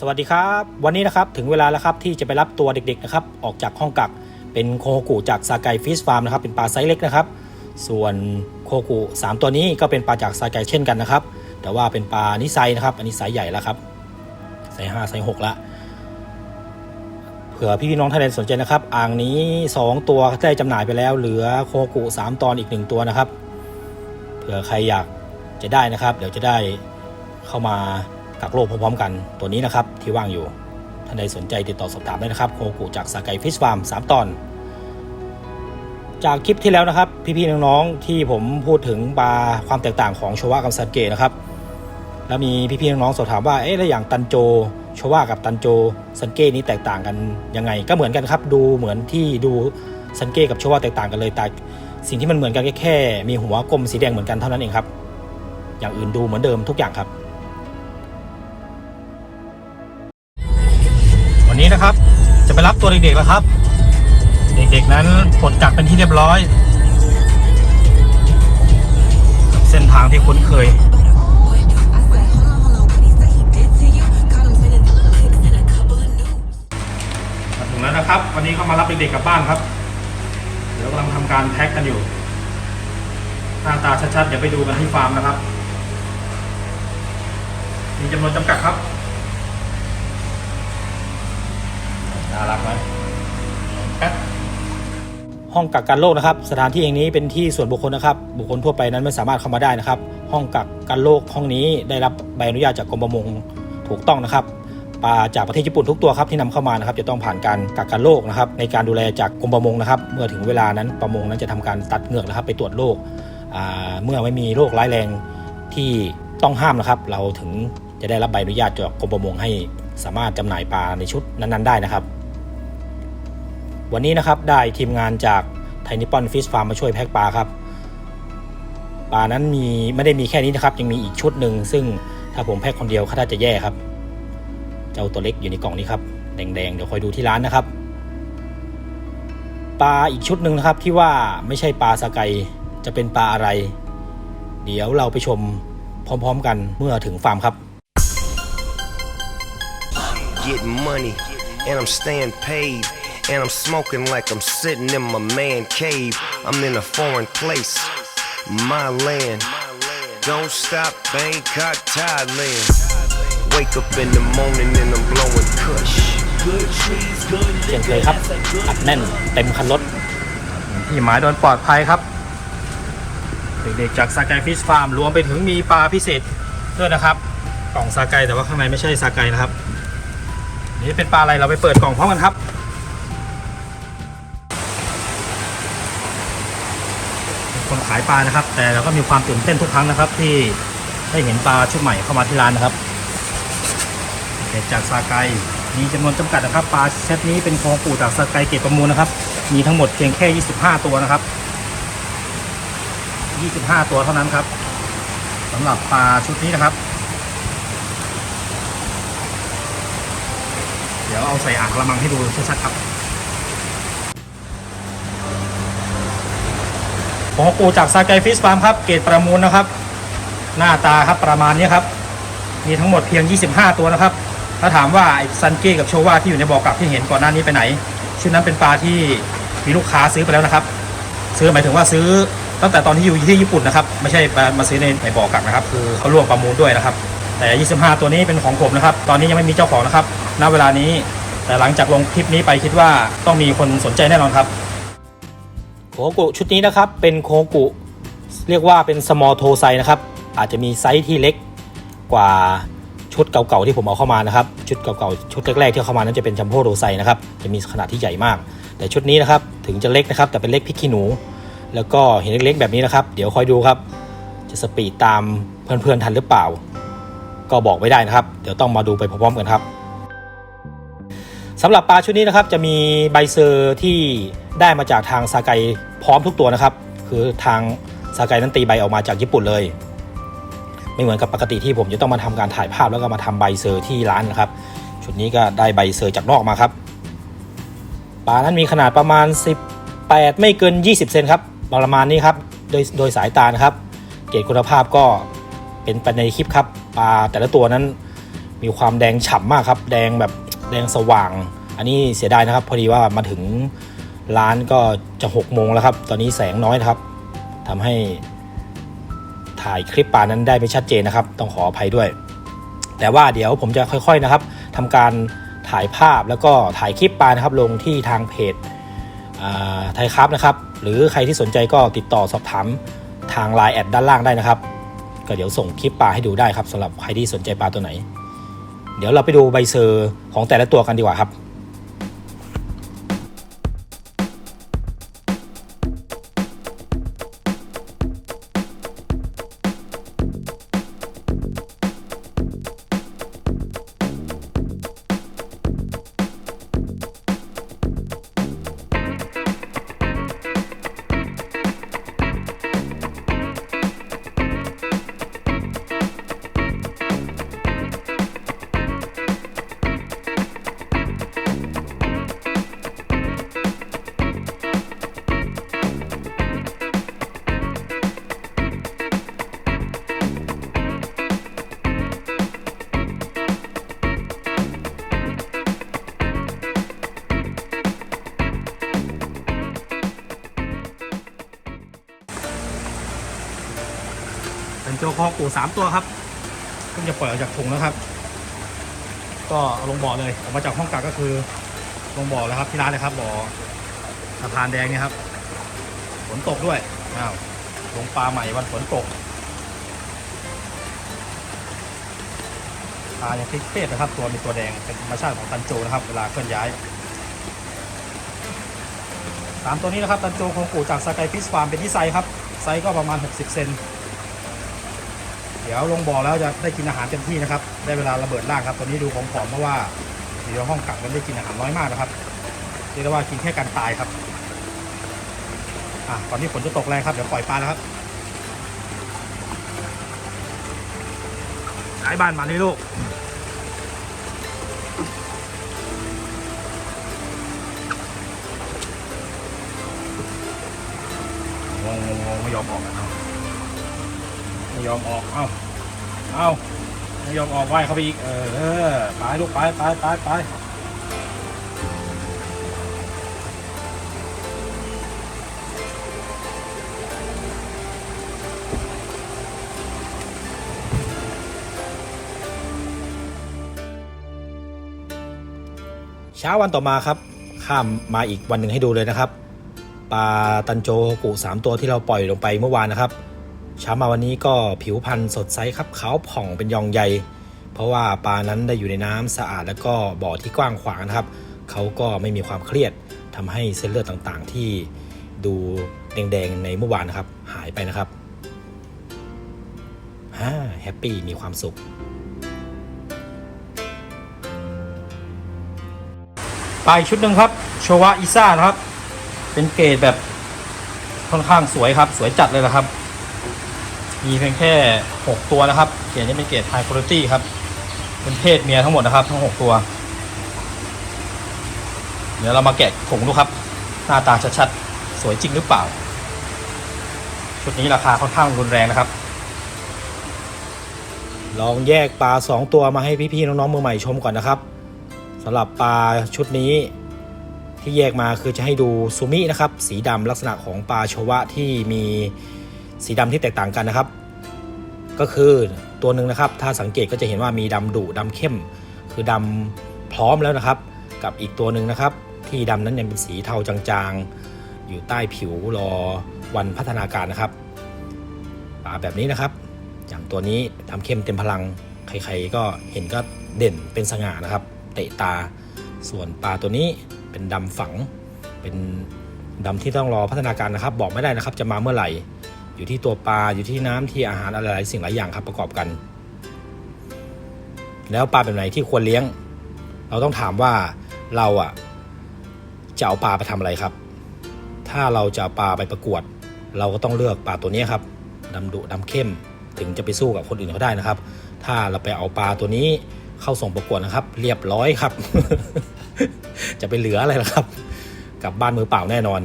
สวัสดีครับ วันนี้นะครับถึงเวลาแล้วครับที่จะไปรับตัวเด็กๆนะครับออกจากห้องกักเป็นโคโกุจากซาไกฟิชฟาร์มนะครับเป็นปลาไซส์เล็กนะครับ ส่วนโคโกุสามตัวนี้ก็เป็นปลาจากซาไกเช่นกันนะครับ แต่ว่าเป็นปลานิไซนะครับ อันนี้ไซส์ใหญ่แล้วครับไซส์ห้าไซส์หกละเผื่อพี่น้องท่านใดสนใจนะครับ อ่างนี้ 2 ตัวได้จำหน่ายไปแล้ว เหลือโคโกุ3ตอนอีก 1 ตัวนะครับ เผื่อใครอยากจะได้นะครับ เดี๋ยวจะได้เข้ามา กักโลกพร้อมๆกันตัวนี้นะครับที่ว่างอยู่ ท่านใดสนใจติดต่อสอบถามได้นะครับโคกุจากสาไกฟิชฟาร์ม3ตอน จากคลิปที่แล้วนะครับ พี่ๆน้องๆที่ผมพูดถึงปลาความแตกต่างของโชวะกับซันเกะนะครับ แล้วมีพี่ๆน้องๆสอบถามว่าเอ๊ะแล้วอย่างตันโจโชวะกับตันโจซันเก้นี้แตกต่างกันยังไง ก็เหมือนกันครับดูเหมือนที่ดูซันเก้กับโชวะแตกต่างกันเลยแต่สิ่งที่มันเหมือนกันก็แค่ มีหัวกลมสีแดงเหมือนกันเท่านั้นเองครับ อย่างอื่นดูเหมือนเดิมทุกอย่างครับ นะครับ จะไปรับตัวเด็กๆแล้วครับ เด็กๆนั้นปลดกักเป็นที่เรียบร้อย เส้นทางที่คุ้นเคยมาถึงแล้วนะครับ วันนี้เขามารับเด็กๆกลับบ้านครับเดี๋ยวกำลังทำการแพ็คกันอยู่หน้าตาชัดๆ เดี๋ยวไปดูกันที่ฟาร์มนะครับ มีจำนวนจำกัดครับ น่ารักไหมห้องกักกันโรคนะครับ สถานที่แห่งนี้เป็นที่ส่วนบุคคลนะครับ บุคคลทั่วไปนั้นไม่สามารถเข้ามาได้นะครับ ห้องกักกันโรคห้องนี้ได้รับใบอนุญาตจากกรมประมงถูกต้องนะครับปลาจากประเทศญี่ปุ่นทุกตัวครับที่นำเข้ามานะครับจะต้องผ่านการกักกันโรคนะครับในการดูแลจากกรมประมงนะครับเมื่อถึงเวลานั้นประมงนั้นจะทำการตัดเหงือกนะครับ ไปตรวจโรคเมื่อไม่มีโรคร้ายแรงที่ต้องห้ามนะครับ เราถึงจะได้รับใบอนุญาตจากกรมประมงให้สามารถจำหน่ายปลาในชุดนั้น ๆ ได้นะครับ วันนี้นะครับได้ทีมงานจากไทนิปอนฟิชฟาร์มมาช่วยแพ็คปลาครับปลานั้นมีไม่ได้มีแค่นี้นะครับ ยังมีอีกชุดหนึ่งซึ่งถ้าผมแพ็คคนเดียวเขาน่าจะแย่ครับ เจ้าตัวเล็กอยู่ในกล่องนี้ครับแดงๆเดี๋ยวคอยดูที่ร้านนะครับปลาอีกชุดหนึ่งนะครับที่ว่าไม่ใช่ปลาสกายจะเป็นปลาอะไร เดี๋ยวเราไปชมพร้อมๆกันเมื่อถึงฟาร์มครับ Get money, and I'm staying paid. And I'm smoking like I'm sitting in my man cave. I'm in a foreign place, my land. Don't stop, Bangkok, Thailand. Wake up in the morning and I'm blowing kush. เช่นเคยครับ อัดแน่นเต็มคันรถ ที่หมายโดนปลอดภัยครับ เด็กๆจากซาไกฟิชฟาร์มรวมไปถึงมีปลาพิเศษด้วยนะครับ กล่องซาไกแต่ว่าข้างในไม่ใช่ซาไกนะครับ นี่เป็นปลาอะไรเราไปเปิดกล่องพร้อมกันครับ คนขายปลานะครับ แต่เราก็มีความตื่นเต้นทุกครั้งนะครับ ที่ได้เห็นปลาชุดใหม่เข้ามาที่ร้านนะครับเด็กจากซาไกมีจำนวนจำกัดนะครับปลาเซตนี้เป็นของปู่จากซาไกเก็บประมูลนะครับ มีทั้งหมดเพียงแค่ 25 ตัวนะครับ 25 ตัวเท่านั้นครับสำหรับปลาชุดนี้นะครับ เดี๋ยวเอาใส่อ่างกระมังให้ดูชัดๆครับ ของปู่จากซาไกฟิชฟาร์มครับเกรดประมูลนะครับ หน้าตาครับประมาณนี้ครับ มีทั้งหมดเพียง 25 ตัวนะครับ ถ้าถามว่าไอ้ซันเก้กับโชวาที่อยู่ในบ่อกักที่เห็นก่อนหน้านี้ไปไหน ชุดนั้นเป็นปลาที่มีลูกค้าซื้อไปแล้วนะครับ ซื้อหมายถึงว่าซื้อตั้งแต่ตอนที่อยู่ที่ญี่ปุ่นนะครับ ไม่ใช่มามาซื้อในในบ่อกักนะครับ คือเขาร่วมประมูลด้วยนะครับ แต่ 25 ตัวนี้เป็นของผมนะครับ ตอนนี้ยังไม่มีเจ้าของนะครับ ณ เวลานี้ แต่หลังจากลงคลิปนี้ไปคิดว่าต้องมีคนสนใจแน่นอนครับ โคกุชุดนี้นะครับเป็นโคกุเรียกว่าเป็น small toe size นะครับอาจจะมีไซส์ที่เล็กกว่าชุดเก่าๆที่ผมเอาเข้ามานะครับชุดเก่าๆชุดแรกๆที่เอาเข้ามานั้นจะเป็นจัมโบ้โดไซนะครับจะมีขนาดที่ใหญ่มาก แต่ชุดนี้นะครับถึงจะเล็กนะครับแต่เป็นเล็กพริกขี้หนู แล้วก็เห็นเล็กๆแบบนี้นะครับ เดี๋ยวคอยดูครับ จะสปีดตามเพื่อนๆทันหรือเปล่า ก็บอกไม่ได้นะครับ เดี๋ยวต้องมาดูไปพร้อมๆกันครับ สำหรับปลาชุดนี้นะครับจะมีใบเซอร์ที่ได้มาจากทางซาไกพร้อมทุกตัวนะครับ คือทางซาไกนั้นตีใบออกมาจากญี่ปุ่นเลย ไม่เหมือนกับปกติที่ผมจะต้องมาทำการถ่ายภาพแล้วก็มาทำใบเซอร์ที่ร้านนะครับชุดนี้ก็ได้ใบเซอร์จากนอกมาครับปลานั้นมีขนาดประมาณ 18 ไม่เกิน 20 เซนครับประมาณนี้ครับโดยโดยสายตานะครับ เกรดคุณภาพก็เป็นไปในคลิปครับปลาแต่ละตัวนั้นมีความแดงฉ่ำมากครับ แดงแบบ แดงสว่าง อันนี้เสียดายนะครับ พอดีว่ามาถึงร้านก็จะ6โมงแล้วครับ ตอนนี้แสงน้อยนะครับทำให้ถ่ายคลิปปลานั้นได้ไม่ชัดเจนนะครับ ต้องขออภัยด้วย แต่ว่าเดี๋ยวผมจะค่อยๆนะครับทำการถ่ายภาพแล้วก็ถ่ายคลิปปลานะครับลงที่ทางเพจไทยครับนะครับ หรือใครที่สนใจก็ติดต่อสอบถามทางไลน์แอดด้านล่างได้นะครับ ก็เดี๋ยวส่งคลิปปลาให้ดูได้ครับสำหรับใครที่สนใจปลาตัวไหน เดี๋ยวเราไปดูใบเซอร์ของแต่ละตัวกันดีกว่าครับ โจคอกูสามตัวครับเพิ่งจะปล่อยออกจากถุงนะครับ ก็เอาลงบ่อเลยออกมาจากห้องกักก็คือลงบ่อแล้วครับที่ร้านเลยครับบ่อสะพานแดงเนี่ยครับฝนตกด้วยอ้าวลงปลาใหม่วันฝนตกปลาอย่างเครียดนะครับ ตัวมีตัวแดงเป็นธรรมชาติของตันโจนะครับ เวลาเคลื่อนย้ายสามตัวนี้นะครับตันโจคงกูจากสกายฟิชฟาร์มเป็นที่ไซครับ ไซก็ประมาณ 60 เซน เดี๋ยวลงบ่อแล้วจะได้กินอาหารเต็มที่นะครับ ได้เวลาระเบิดร่างครับ ตอนนี้ดูผอมๆเพราะว่าอยู่ในห้องกักมันได้กินอาหารน้อยมากนะครับเรียกได้ว่ากินแค่การตายครับ อะก่อนที่ฝนจะตกแรงครับ เดี๋ยวปล่อยปลาแล้วครับย้ายบ้านมานี่ลูกงงงงงไม่ยอมออกอะ ไม่ยอมออก เอ้า เอ้าไม่ยอมออกไหวเข้าไปอีก เออ ไปลูกไปไปไปไปเช้าวันต่อมาครับ ข้ามมาอีกวันหนึ่งให้ดูเลยนะครับปลาตันโจกุสามตัวที่เราปล่อยลงไปเมื่อวานนะครับ เช้ามาวันนี้ก็ผิวพรรณสดใสครับขาวผ่องเป็นยองใหญ่เพราะว่าปลานั้นได้อยู่ในน้ำสะอาดแล้วก็บ่อที่กว้างขวางนะครับเขาก็ไม่มีความเครียดทำให้เส้นเลือดต่างๆ ที่ดูแดงๆในเมื่อวานนะครับ หายไปนะครับฮ่าแฮปปี้มีความสุขปลาอีกชุดหนึ่งครับโชวะอิซ่านะครับ เป็นเกรดแบบค่อนข้างสวยครับ สวยจัดเลยนะครับ มีเพียงแค่ 6 ตัวนะครับ เกรดนี้เป็นเกรด High Quality ครับ เป็นเพศเมียทั้งหมดนะครับ ทั้ง 6 ตัว เดี๋ยวเรามาแกะถุงดูครับ หน้าตาชัดๆ สวยจริงหรือเปล่า ชุดนี้ราคาค่อนข้างรุนแรงนะครับ ลองแยกปลา 2 ตัวมาให้พี่ๆน้องๆมือใหม่ชมก่อนนะครับสำหรับปลาชุดนี้ที่แยกมาคือจะให้ดูซูมินะครับ สีดำลักษณะของปลาชวะที่มี สีดำที่แตกต่างกันนะครับ ก็คือตัวหนึ่งนะครับ ถ้าสังเกตก็จะเห็นว่ามีดำดุดำเข้ม คือดำพร้อมแล้วนะครับ กับอีกตัวหนึ่งนะครับ ที่ดำนั้นยังเป็นสีเทาจางๆ อยู่ใต้ผิวรอวันพัฒนาการนะครับปลาแบบนี้นะครับ อย่างตัวนี้ดำเข้มเต็มพลังใครๆก็เห็นก็เด่นเป็นสง่านะครับ เตะตา ส่วนปลาตัวนี้เป็นดำฝัง เป็นดำที่ต้องรอพัฒนาการนะครับ บอกไม่ได้นะครับ จะมาเมื่อไหร่ อยู่ที่ตัวปลาอยู่ที่น้ำที่อาหารอะไรหลายสิ่งหลายอย่างครับประกอบกัน แล้วปลาแบบไหนที่ควรเลี้ยง เราต้องถามว่าเราอะจะเอาปลาไปทำอะไรครับ ถ้าเราจะเอาปลาไปประกวด เราก็ต้องเลือกปลาตัวนี้ครับดำดุดำเข้มถึงจะไปสู้กับคนอื่นเขาได้นะครับ ถ้าเราไปเอาปลาตัวนี้เข้าส่งประกวดนะครับ เรียบร้อยครับ จะไปเหลืออะไรล่ะครับ กลับบ้านมือเปล่าแน่นอน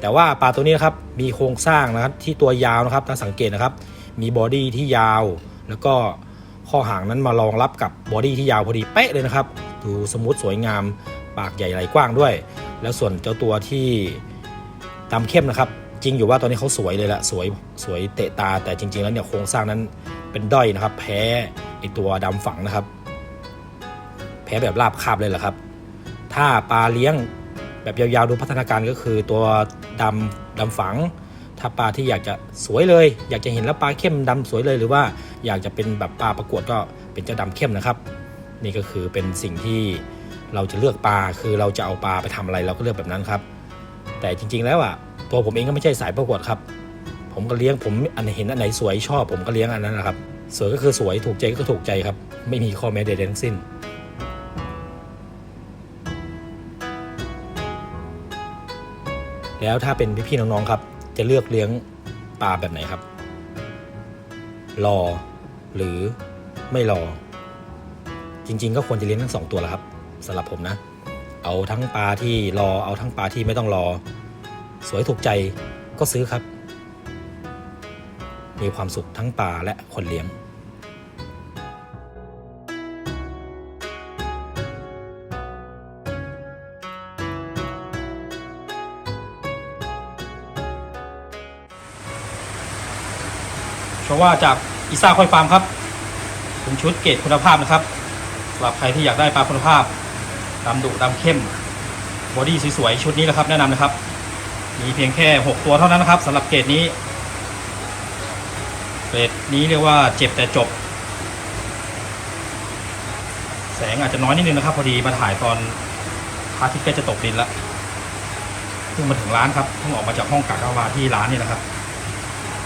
แต่ว่าปลาตัวนี้นะครับมีโครงสร้างนะครับที่ตัวยาวนะครับถ้าสังเกตนะครับ มีบอดี้ที่ยาว แล้วก็ข้อหางนั้นมารองรับกับบอดี้ที่ยาวพอดีเป๊ะเลยนะครับ ดูสมูทสวยงามปากใหญ่ไหลกว้างด้วย แล้วส่วนเจ้าตัวที่ดำเข้มนะครับ จริงอยู่ว่าตอนนี้เขาสวยเลยละสวยสวยเตะตา แต่จริง ๆ แล้วเนี่ยโครงสร้างนั้นเป็นด้อยนะครับ แพ้ไอตัวดำฝังนะครับ แพ้แบบราบคาบเลยแหละครับ ถ้าปลาเลี้ยง แบบยาวๆดูพัฒนาการก็คือตัวดำดำฝัง ถ้าปลาที่อยากจะสวยเลย อยากจะเห็นแล้วปลาเข้มดำสวยเลยหรือว่าอยากจะเป็นแบบปลาประกวดก็เป็นเจ้าดำเข้มนะครับ นี่ก็คือเป็นสิ่งที่เราจะเลือกปลาคือเราจะเอาปลาไปทำอะไรเราก็เลือกแบบนั้นครับ แต่จริงๆแล้วอะตัวผมเองก็ไม่ใช่สายประกวดครับ ผมก็เลี้ยงผมอันไหนเห็นอันไหนสวยชอบ ผมก็เลี้ยงอันนั้นนะครับสวยก็คือสวยถูกใจก็ถูกใจครับ ไม่มีข้อแม้ใดๆทั้งสิ้น แล้วถ้าเป็นพี่ๆน้องๆครับ จะเลือกเลี้ยงปลาแบบไหนครับ รอ หรือไม่รอ จริง ๆ ก็ควรจะเลี้ยงทั้งสองตัวแหละครับสำหรับผมนะ เอาทั้งปลาที่รอเอาทั้งปลาที่ไม่ต้องรอ สวยถูกใจก็ซื้อครับ มีความสุขทั้งปลาและคนเลี้ยง ว่าจากอีซ่าคอยฟาร์มครับเป็นชุดเกรดคุณภาพนะครับสำหรับใครที่อยากได้ปลาคุณภาพดำดุดำเข้มบอดี้สวยๆชุดนี้แหละครับ แนะนำนะครับ มีเพียงแค่ 6 ตัวเท่านั้นนะครับสำหรับเกรดนี้เกรดนี้เรียกว่าเจ็บแต่จบ แสงอาจจะน้อยนิดนึงนะครับ พอดีมาถ่ายตอนพระอาทิตย์ใกล้จะตกดินแล้วเพิ่งมาถึงร้านครับเพิ่งออกมาจากห้องกักอาวาที่ร้านนี่นะครับ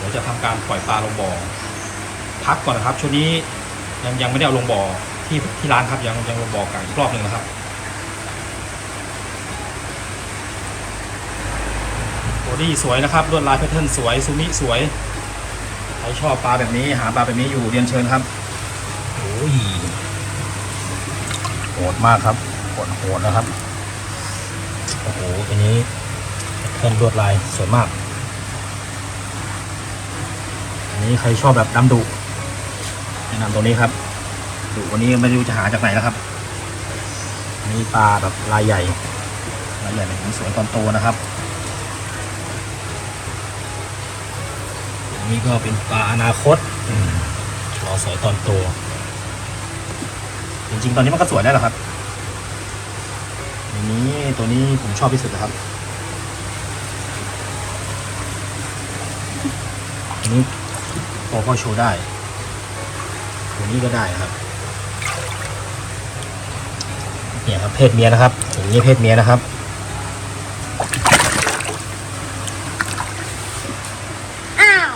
เดี๋ยวจะทำการปล่อยปลาลงบ่อพักก่อนนะครับช่วงนี้ยังยังไม่ได้เอาลงบ่อที่ที่ร้านครับยังยังลงบ่อกันอีกรอบหนึ่งนะครับโบดี้สวยนะครับลวดลายแพทเทิร์นสวยซูมิสวยใครชอบปลาแบบนี้หาปลาแบบนี้อยู่เรียนเชิญครับโอ้ยโหดมากครับโหดโหดนะครับโอ้โหอันนี้แพทเทิร์นลวดลายสวยมาก นี้ใครชอบแบบดำดุแนะนำตัวนี้ครับดุวันนี้ไม่รู้จะหาจากไหนแล้วครับอันนี้ปลาแบบลายใหญ่ลายใหญ่เป็นสวยตอนโตนะครับอันนี้ก็เป็นปลาอนาคตรอสวยตอนโตจริงๆตอนนี้มันก็สวยได้แล้วครับอันนี้ตัวนี้ผมชอบที่สุดนะครับอั นนี้พอก็โชว์ได้ ตัวนี้ก็ได้ครับเนี่ยครับเพศเมียนะครับอย่างนี้เพศเมียนะครับอ้าว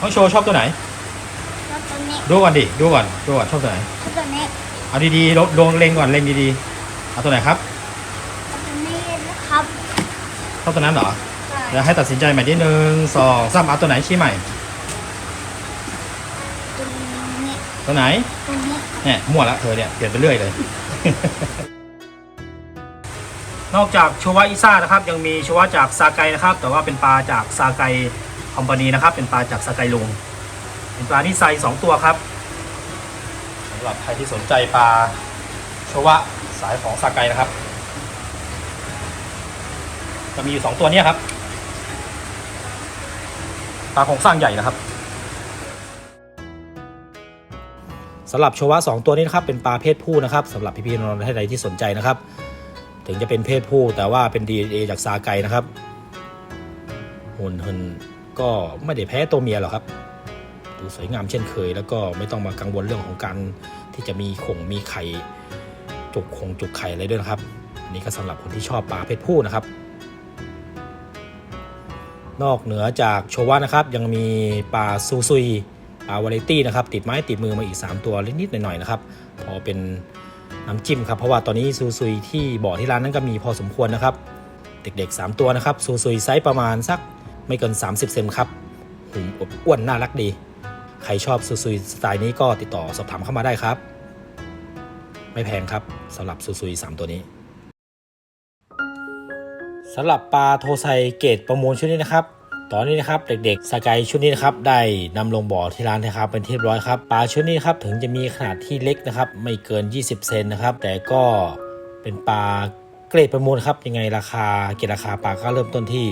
น้องโชว์ชอบตัวไหนแล้วตัวนี้ดูก่อนดิ ดูก่อน ดูก่อนชอบตัวไหนแล้วตัวนี้ เอาดีๆลดลงเล็งก่อนเล็งดีๆ เอาตัวไหนครับแล้วตัวนี้นะครับชอบตัวนั้นเหรอใช่เดี๋ยวให้ตัดสินใจใหม่ที่หนึ่งสองสามเอาตัวไหนชี้ใหม่ ตัวไหนตัวนี้เนี่ยมั่วละเธอเนี่ยเปลี่ยนไปเรื่อยเลย นอกจากโชวะอิซ่านะครับยังมีโชวะจากซาไกนะครับ แต่ว่าเป็นปลาจากซาไกคอมพานีนะครับ เป็นปลาจากซาไกลุงเป็นปลาที่ไซส์สองตัวครับสำหรับใครที่สนใจปลาโชวะสายของซาไกนะครับ จะมีอยู่สองตัวเนี้ครับปลาโครงสร้างใหญ่นะครับ สำหรับโชวะสองตัวนี้นะครับเป็นปลาเพศผู้นะครับสำหรับพี่ๆน้องๆท่านใดที่สนใจนะครับ ถึงจะเป็นเพศผู้แต่ว่าเป็น DNA จากซาไกนะครับหุ่นหุ่นก็ไม่ได้แพ้ตัวเมียหรอกครับดูสวยงามเช่นเคย แล้วก็ไม่ต้องมากังวลเรื่องของการที่จะมีขงมีไข่จุกคงจุกไข่อะไรด้วยนะครับอันนี้ก็สำหรับคนที่ชอบปลาเพศผู้นะครับ นอกเหนือจากโชวะนะครับยังมีปลาซูซุย วาไรตี้นะครับติดไม้ติดมือมาอีก 3 ตัวนิดๆหน่อยๆนะครับพอเป็นน้ำจิ้มครับเพราะว่าตอนนี้ซูซุยที่บ่อที่ร้านนั้นก็มีพอสมควรนะครับ เด็กๆ 3 ตัวนะครับซูซุยไซส์ประมาณสักไม่เกิน 30 เซนครับหุ่มอบอ้วนน่ารักดี ใครชอบซูซุยสไตล์นี้ก็ติดต่อสอบถามเข้ามาได้ครับ ไม่แพงครับสำหรับซูซุย3 ตัวนี้สำหรับปลาโทไซเกตประมูลชุดนี้นะครับ ตอนนี้นะครับเด็กๆสกายชุดนี้นะครับได้นำลงบ่อที่ร้านนะครับเป็นที่เรียบร้อยครับปลาชุดนี้ครับถึงจะมีขนาดที่เล็กนะครับไม่เกิน 20 เซนนะครับแต่ก็เป็นปลาเกรดประมูลครับยังไงราคาเกรดราคาปลาก็เริ่มต้นที่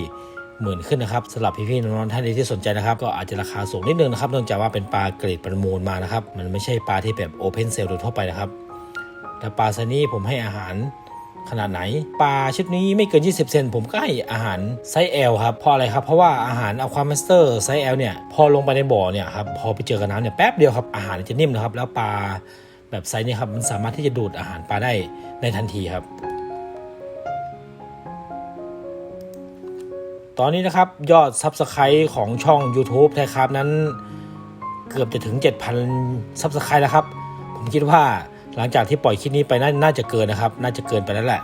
หมื่นขึ้นนะครับสำหรับพี่ๆน้องๆท่านใดที่สนใจนะครับ ก็อาจจะราคาสูงนิดนึงนะครับเนื่องจากว่าเป็นปลาเกรดประมูลมานะครับ มันไม่ใช่ปลาที่แบบโอเพนเซลโดยทั่วไปนะครับ แต่ปลาชนิดนี้ผมให้อาหาร ขนาดไหน ปลาชุดนี้ไม่เกิน 20 เซนผมก็ให้อาหารไซส์ L ครับเพราะอะไรครับ เพราะว่าอาหารอความาสเตอร์ไซส์ L เนี่ย พอลงไปในบ่อเนี่ยครับ พอไปเจอกับน้ำเนี่ยแป๊บเดียวครับ อาหารจะนิ่มนะครับ แล้วปลาแบบไซส์นี้ครับมันสามารถที่จะดูดอาหารปลาได้ในทันทีครับ ตอนนี้นะครับยอด Subscribe ของช่อง YouTube ไทยครับนั้น เกือบจะถึง 7,000 Subscribe แล้วครับ ผมคิดว่า หลังจากที่ปล่อยคลิปนี้ไปน่าน่าจะเกินนะครับ น่าจะเกินไปแล้วแหละ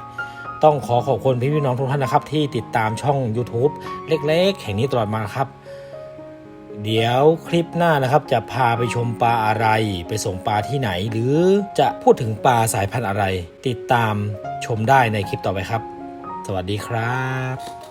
ต้องขอขอบคุณพี่พี่น้องทุกท่านนะครับ ที่ติดตามช่อง YouTube เล็ก ๆ แห่งนี้ตลอดมาครับ เดี๋ยวคลิปหน้านะครับ จะพาไปชมปลาอะไร ไปส่งปลาที่ไหน หรือจะพูดถึงปลาสายพันธุ์อะไร ติดตามชมได้ในคลิปต่อไปครับ สวัสดีครับ